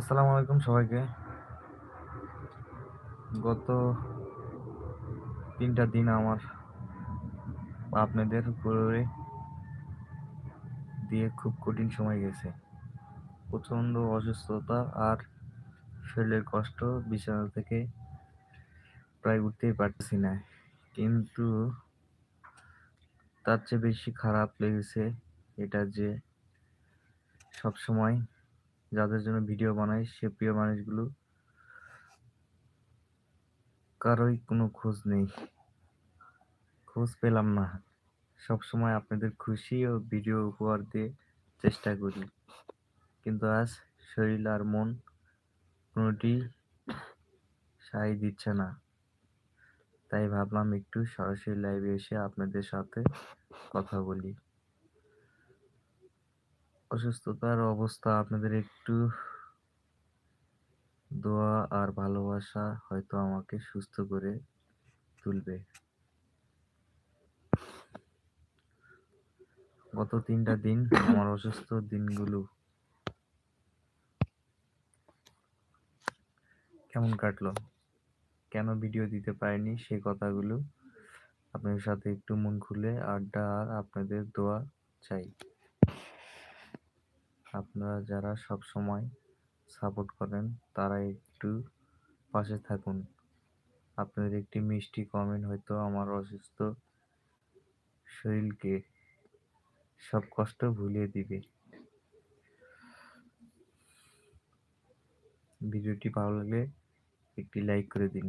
আসসালামু আলাইকুম সবাইকে। গত তিনটা দিন আমার আপনাদের উপরে দিয়ে খুব কঠিন সময় গেছে। প্রচণ্ড অসুস্থতা আর শরীরের কষ্ট বিছানা থেকে প্রায় উঠতেই পারতেছি না। কিন্তু তার চেয়ে বেশি খারাপ লেগেছে এটা যে সব সময় যাদের জন্য ভিডিও বানাই, সে প্রিয় মানুষগুলো, কারোই কোনো খোঁজ নেই। খোঁজ পেলাম না। সব সময় আপনাদের খুশি ও ভিডিও উপহার দিয়ে চেষ্টা করি। কিন্তু আজ শরীর আর মন কোনোটি সাই দিচ্ছে না। তাই ভাবলাম একটু সরাসরি লাইভে এসে আপনাদের সাথে কথা বলি। অসুস্থতার অবস্থা, আপনাদের একটু দোয়া আর ভালোবাসা হয়তো আমাকে সুস্থ করে তুলবে। গত তিনটা দিন আমার অসুস্থ দিনগুলো কেমন কাটলো? কেন ভিডিও দিতে পারিনি? সেই কথাগুলো আপনাদের সাথে একটু মন খুলে আড্ডা আর আপনাদের দোয়া চাই। আপনারা যারা সব সময় সাপোর্ট করেন, তারা একটু পাশে থাকুন। আপনাদের একটি মিষ্টি কমেন্ট হয়তো আমার অসুস্থ শরীরকে সব কষ্ট ভুলিয়ে দিবে। ভিডিওটি ভালো লাগলে একটি লাইক করে দিন।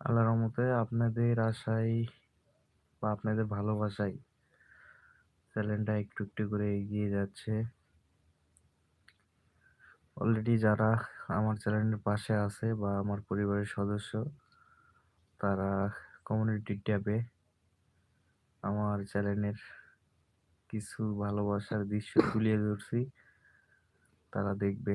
আল্লাহর রহমতে আপনাদের আশায় বা আপনাদের ভালোবাসায় চ্যানেলটা একটু একটু করে এগিয়ে যাচ্ছে। অলরেডি যারা আমার চ্যানেলের পাশে আছে বা আমার পরিবারের সদস্য, তারা কমিউনিটি ট্যাবে আমার চ্যানেলের কিছু ভালোবাসার দৃশ্য তুলে ধরছি। তারা দেখবে।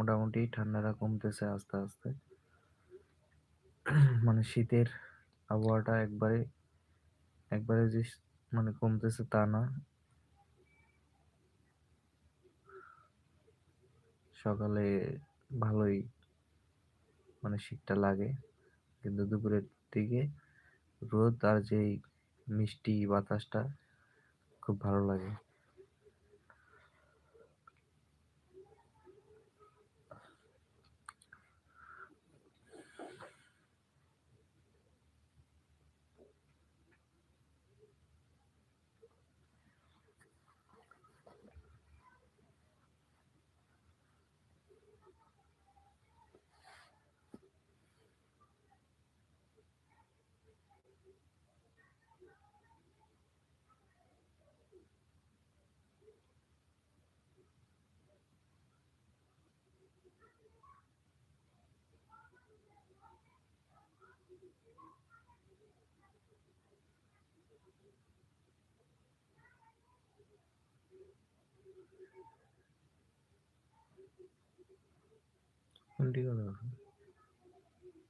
মোটামুটি ঠান্ডাটা কমতেছে আস্তে আস্তে। মানে শীতের আবহাওয়াটা একবারে একবারে যে মানে কমতেছে তা না। সকালে ভালোই মানে শীতটা লাগে, কিন্তু দুপুরের দিকে রোদ আর যেই মিষ্টি বাতাসটা খুব ভালো লাগে।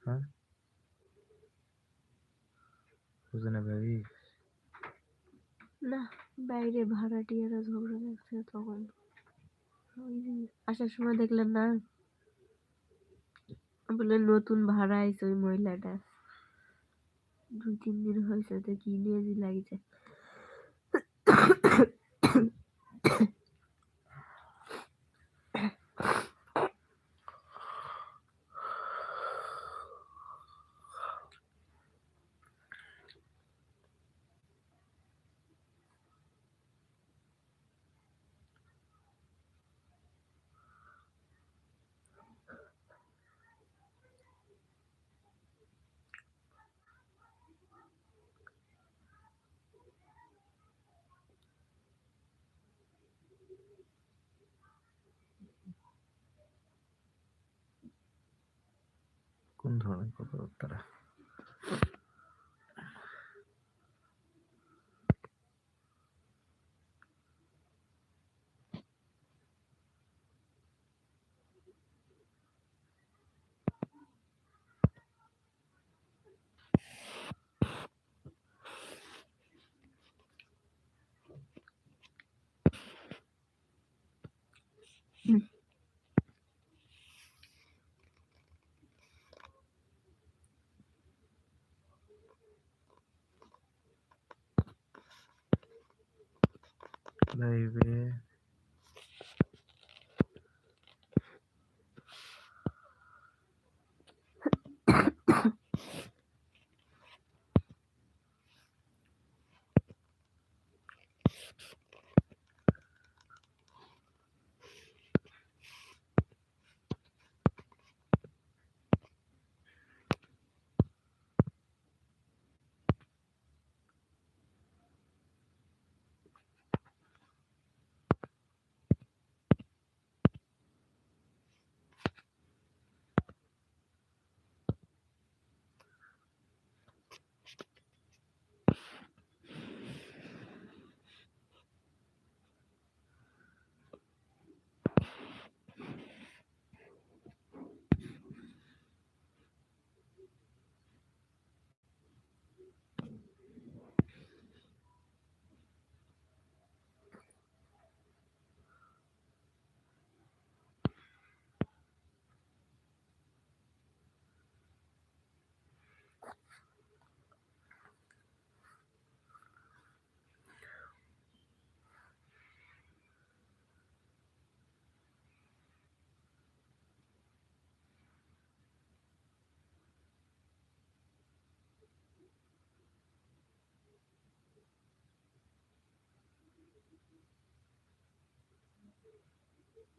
হ্যাঁ বুঝে না ভাবি না, বাইরে ভাড়াটিয়ারা ঝগড়া লাগছে তখন। আসার সময় দেখলেন না? বলে নতুন ভাড়া আইছে ওই মহিলাটা। দুই, তিন দিন হয়েছে তো কি নিয়ে লাগছে ধরনের কথাবার্তা লাইভে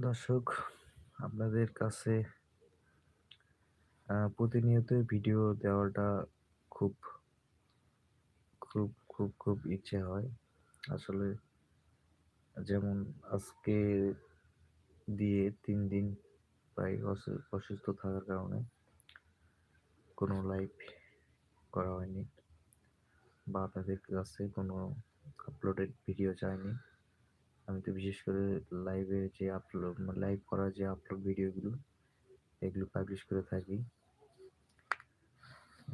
দর্শক আপনাদের কাছে আহ, প্রতিনিয়তই ভিডিও দেওয়াটা খুব খুব খুব খুব ইচ্ছে হয়। আসলে যেমন আজকে দিয়ে তিন দিন প্রায় অসু- অসুস্থ থাকার কারণে কোনো লাইভ করা হয়নি বা আপনাদের কাছে কোনো আপলোডেড ভিডিও চাইনি। আমি তো বিশেষ করে লাইভে যে আপলোড লাইভ করা যে আপলোড ভিডিওগুলো এগুলো পাবলিশ করে থাকি।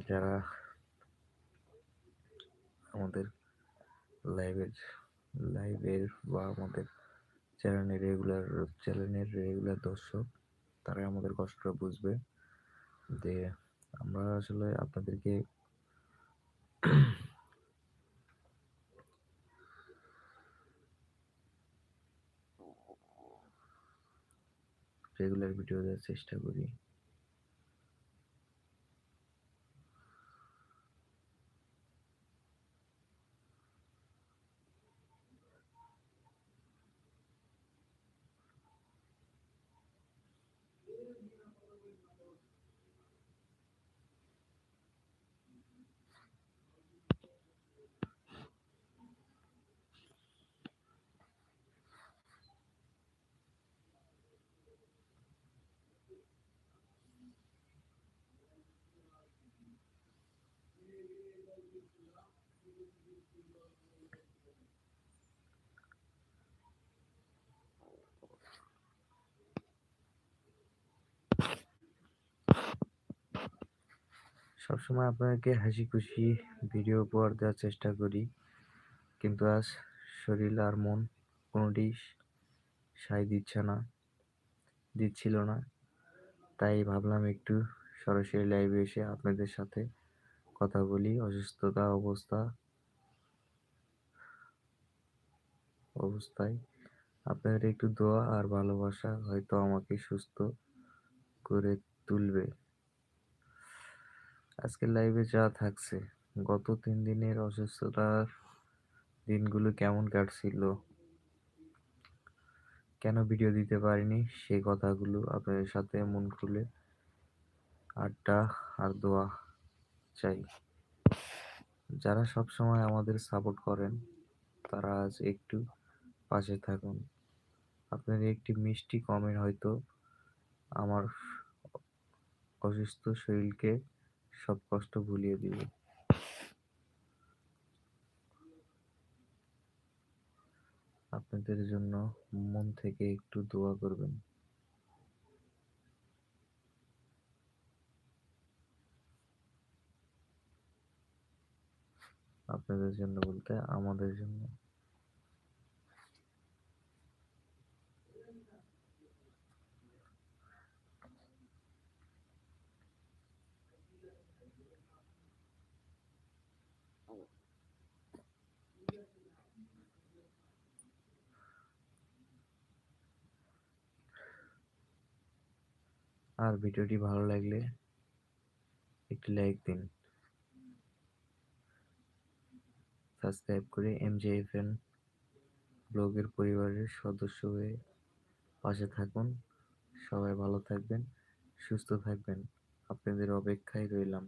যারা আমাদের লাইভের লাইভের বা আমাদের চ্যানেলের রেগুলার চ্যানেলের রেগুলার দর্শক তারা আমাদের কষ্টটা বুঝবে। যে আমরা আসলে আপনাদেরকে রেগুলার ভিডিও দেওয়ার চেষ্টা করি। সবসময় আপনাদেরকে হাসি খুশি ভিডিও উপহার দেওয়ার চেষ্টা করি। কিন্তু আজ শরীর আর মন কোনোটি সায় দিচ্ছে না, দিচ্ছিল না। তাই ভাবলাম একটু সরাসরি লাইভে এসে আপনাদের সাথে কথা বলি। অসুস্থতা অবস্থা, অবস্থায় আপনাদের একটু দোয়া আর ভালোবাসা হয়তো আমাকে সুস্থ করে তুলবে। আজকের লাইভে যা থাকছে, গত তিন দিনের অসুস্থতার দিনগুলো কেমন কাটছিল? কেন ভিডিও দিতে পারিনি? সেই কথাগুলো আপনাদের সাথে মন খুলে আড্ডা আর দোয়া চাই। যারা সব সময় আমাদের সাপোর্ট করেন, তারা আজ একটু পাশে থাকুন। আপনাদের একটি মিষ্টি কমেন্ট হয়তো আমার অসুস্থ শরীরকে সব কষ্ট ভুলিয়ে দিবে। আপনাদের জন্য মন থেকে একটু দোয়া করবেন। আপনাদের জন্য বলতে আমাদের জন্য। আর ভিডিওটি ভালো লাগলে একটি লাইক দিন। সাবস্ক্রাইব করে এমজেএফএন ব্লগের পরিবারের সদস্য হয়ে পাশে থাকুন। সবাই ভালো থাকবেন, সুস্থ থাকবেন। আপনাদের অপেক্ষায় রইলাম।